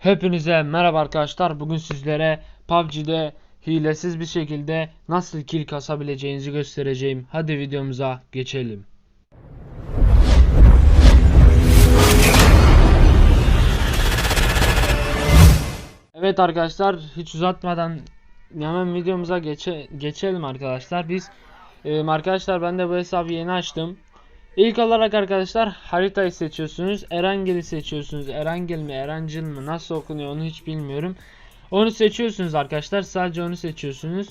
Hepinize merhaba arkadaşlar. Bugün sizlere PUBG'de hilesiz bir şekilde nasıl kill kasabileceğinizi göstereceğim. Hadi videomuza geçelim. Evet arkadaşlar hiç uzatmadan hemen videomuza geçe geçelim arkadaşlar. Biz e, arkadaşlar ben de bu hesabı yeni açtım. İlk olarak arkadaşlar haritayı seçiyorsunuz. Erangil'i seçiyorsunuz. Erangil mi Erancil mi nasıl okunuyor onu hiç bilmiyorum. Onu seçiyorsunuz arkadaşlar. Sadece onu seçiyorsunuz.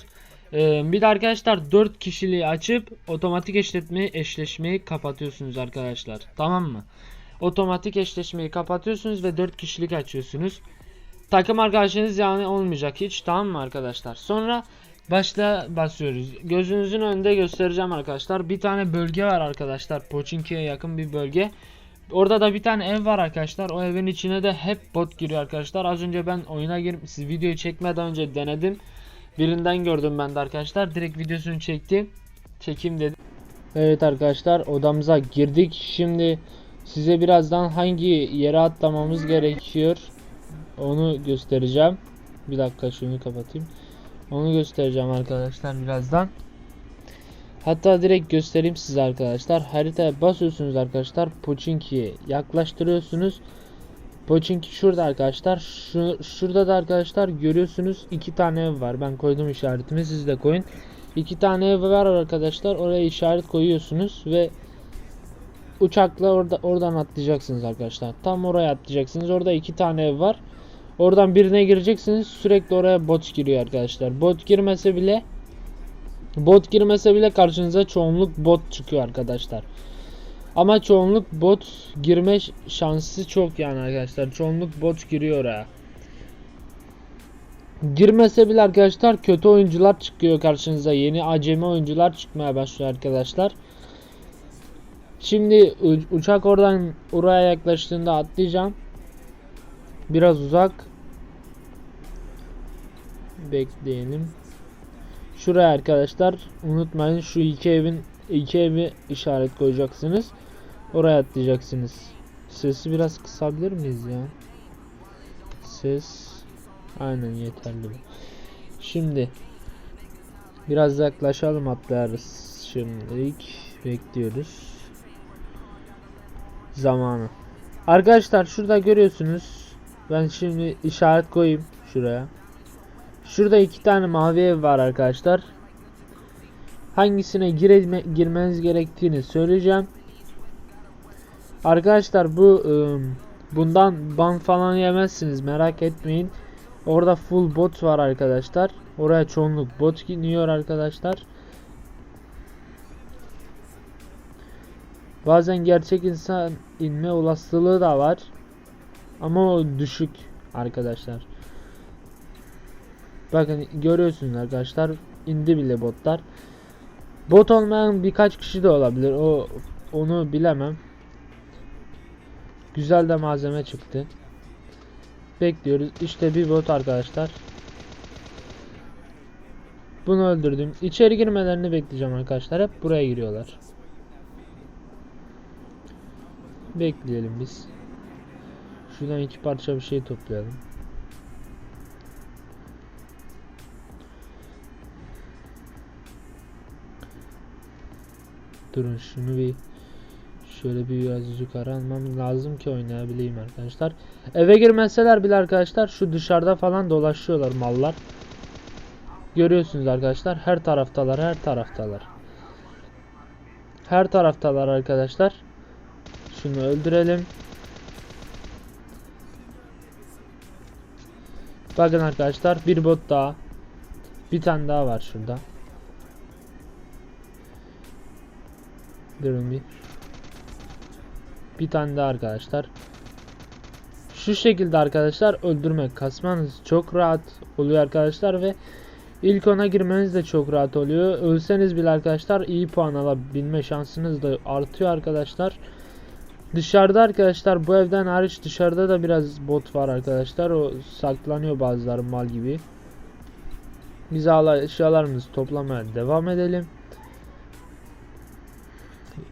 Ee, bir de arkadaşlar 4 kişiliği açıp otomatik eşleşmeyi eşleşmeyi kapatıyorsunuz arkadaşlar. Tamam mı? Otomatik eşleşmeyi kapatıyorsunuz ve 4 kişilik açıyorsunuz. Takım arkadaşınız yani olmayacak hiç tamam mı arkadaşlar? Sonra başla basıyoruz. Gözünüzün önünde göstereceğim arkadaşlar. Bir tane bölge var arkadaşlar. Pochinki'ye yakın bir bölge. Orada da bir tane ev var arkadaşlar. O evin içine de hep bot giriyor arkadaşlar. Az önce ben oyuna girip siz videoyu çekmeden önce denedim. Birinden gördüm ben de arkadaşlar. Direkt videosunu çektim. Çekeyim dedim. Evet arkadaşlar odamıza girdik. Şimdi size birazdan hangi yere atlamamız gerekiyor onu göstereceğim. Bir dakika şunu kapatayım. Onu göstereceğim arkadaşlar birazdan. Hatta direkt göstereyim size arkadaşlar. Haritaya basıyorsunuz arkadaşlar. Pochinki'ye yaklaştırıyorsunuz. Pochinki şurada arkadaşlar. Şu, şurada da arkadaşlar görüyorsunuz iki tane ev var. Ben koydum işaretimi siz de koyun. İki tane ev var arkadaşlar. Oraya işaret koyuyorsunuz ve uçakla orada oradan atlayacaksınız arkadaşlar. Tam oraya atlayacaksınız. Orada iki tane ev var. Oradan birine gireceksiniz. Sürekli oraya bot giriyor arkadaşlar. Bot girmese bile bot girmese bile karşınıza çoğunluk bot çıkıyor arkadaşlar. Ama çoğunluk bot girme şansı çok yani arkadaşlar. Çoğunluk bot giriyor oraya. Girmese bile arkadaşlar kötü oyuncular çıkıyor karşınıza. Yeni acemi oyuncular çıkmaya başlıyor arkadaşlar. Şimdi uçak oradan oraya yaklaştığında atlayacağım. Biraz uzak. Bekleyelim. Şuraya arkadaşlar unutmayın şu iki evin iki evi işaret koyacaksınız. Oraya atlayacaksınız. Sesi biraz kısabilir miyiz ya? Ses aynen yeterli. Şimdi biraz yaklaşalım atlarız. Şimdilik bekliyoruz. Zamanı. Arkadaşlar şurada görüyorsunuz. Ben şimdi işaret koyayım şuraya. Şurada iki tane mavi ev var arkadaşlar. Hangisine girme, girmeniz gerektiğini söyleyeceğim. Arkadaşlar bu ıı, bundan ban falan yemezsiniz merak etmeyin. Orada full bot var arkadaşlar. Oraya çoğunluk bot gidiyor arkadaşlar. Bazen gerçek insan inme olasılığı da var. Ama o düşük arkadaşlar. Bakın görüyorsunuz arkadaşlar indi bile botlar. Bot olmayan birkaç kişi de olabilir. O onu bilemem. Güzel de malzeme çıktı. Bekliyoruz. İşte bir bot arkadaşlar. Bunu öldürdüm. İçeri girmelerini bekleyeceğim arkadaşlar. Hep buraya giriyorlar. Bekleyelim biz. Şuradan iki parça bir şey toplayalım. Durun şunu bir şöyle bir biraz yukarı almam lazım ki oynayabileyim arkadaşlar. Eve girmeseler bile arkadaşlar şu dışarıda falan dolaşıyorlar mallar. Görüyorsunuz arkadaşlar her taraftalar her taraftalar. Her taraftalar arkadaşlar. Şunu öldürelim. Bakın arkadaşlar bir bot daha. Bir tane daha var şurada. Durun bir. Bir tane daha arkadaşlar. Şu şekilde arkadaşlar öldürmek kasmanız çok rahat oluyor arkadaşlar ve ilk ona girmeniz de çok rahat oluyor. Ölseniz bile arkadaşlar iyi puan alabilme şansınız da artıyor arkadaşlar. Dışarıda arkadaşlar bu evden hariç dışarıda da biraz bot var arkadaşlar. O saklanıyor bazıları mal gibi. Biz hala eşyalarımızı toplamaya devam edelim.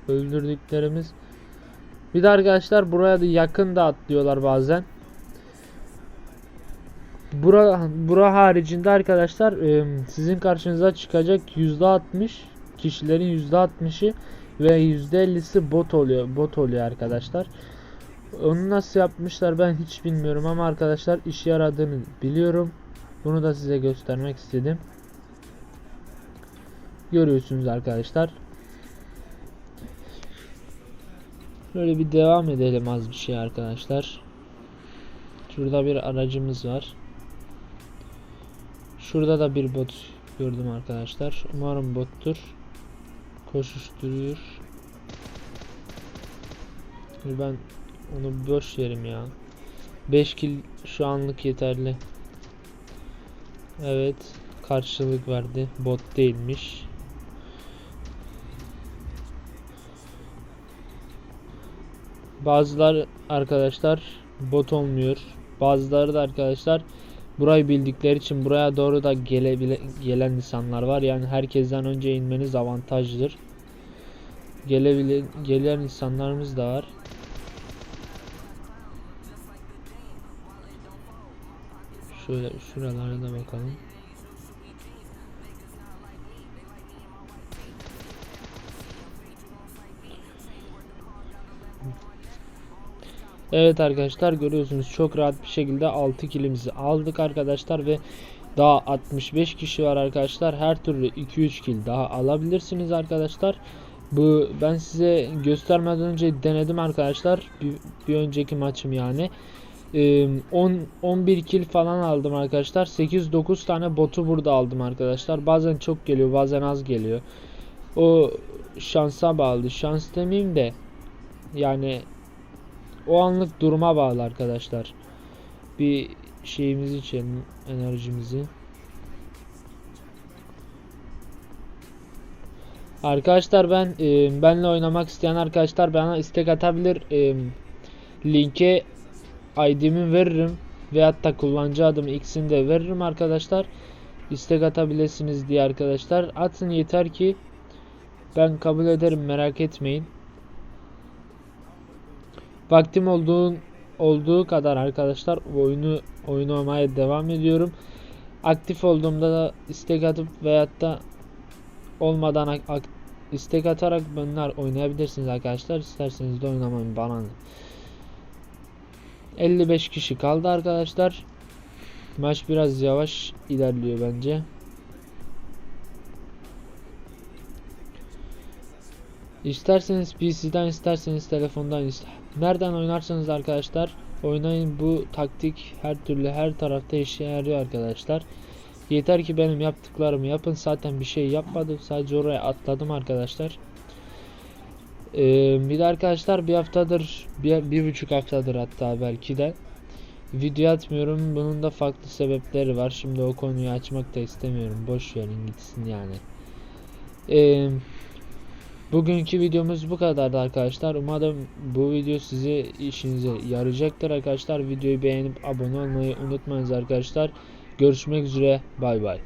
Öldürdüklerimiz. Bir de arkadaşlar buraya da yakın da atlıyorlar bazen. bura bura haricinde arkadaşlar e, sizin karşınıza çıkacak %60 kişilerin %60'ı ve %50'si bot oluyor. Bot oluyor arkadaşlar. Onu nasıl yapmışlar ben hiç bilmiyorum ama arkadaşlar işe yaradığını biliyorum. Bunu da size göstermek istedim. Görüyorsunuz arkadaşlar. Böyle bir devam edelim az bir şey arkadaşlar. Şurada bir aracımız var. Şurada da bir bot gördüm arkadaşlar. Umarım bottur. Koşuşturuyor. Ben onu boş yerim ya. 5 kill şu anlık yeterli. Evet. Karşılık verdi. Bot değilmiş. Bazıları arkadaşlar bot olmuyor. Bazıları da arkadaşlar burayı bildikleri için buraya doğru da gelebile, gelen insanlar var. Yani herkesten önce inmeniz avantajlıdır. Gelebile, gelen insanlarımız da var. Şöyle şuralara da bakalım. Evet arkadaşlar görüyorsunuz çok rahat bir şekilde 6 kilimizi aldık arkadaşlar ve daha 65 kişi var arkadaşlar. Her türlü 2-3 kill daha alabilirsiniz arkadaşlar. Bu ben size göstermeden önce denedim arkadaşlar. Bir, bir önceki maçım yani. Ee, 10 11 kill falan aldım arkadaşlar. 8-9 tane botu burada aldım arkadaşlar. Bazen çok geliyor, bazen az geliyor. O şansa bağlı. Şans demeyeyim de yani o anlık duruma bağlı arkadaşlar. Bir şeyimizi içelim, enerjimizi. Arkadaşlar ben e, benle oynamak isteyen arkadaşlar bana istek atabilir. E, linke ID'mi veririm veyahut da kullanıcı adımı ikisini de veririm arkadaşlar. İstek atabilirsiniz diye arkadaşlar. Atın yeter ki ben kabul ederim merak etmeyin. Vaktim olduğu olduğu kadar arkadaşlar oyunu oyun oynamaya devam ediyorum. Aktif olduğumda da istek atıp veyahut da olmadan ak- istek atarak bunlar oynayabilirsiniz arkadaşlar. İsterseniz de oynamayın bana. ne. 55 kişi kaldı arkadaşlar. Maç biraz yavaş ilerliyor bence. İsterseniz PC'den isterseniz telefondan ist- Nereden oynarsanız arkadaşlar oynayın bu taktik her türlü her tarafta işe yarıyor arkadaşlar. Yeter ki benim yaptıklarımı yapın. Zaten bir şey yapmadım. Sadece oraya atladım arkadaşlar. Ee, bir de arkadaşlar bir haftadır bir, bir buçuk haftadır hatta belki de video atmıyorum. Bunun da farklı sebepleri var. Şimdi o konuyu açmak da istemiyorum. Boş verin gitsin yani. Ee, bugünkü videomuz bu kadardı arkadaşlar. Umarım bu video size işinize yarayacaktır arkadaşlar. Videoyu beğenip abone olmayı unutmayınız arkadaşlar. Görüşmek üzere. Bay bay.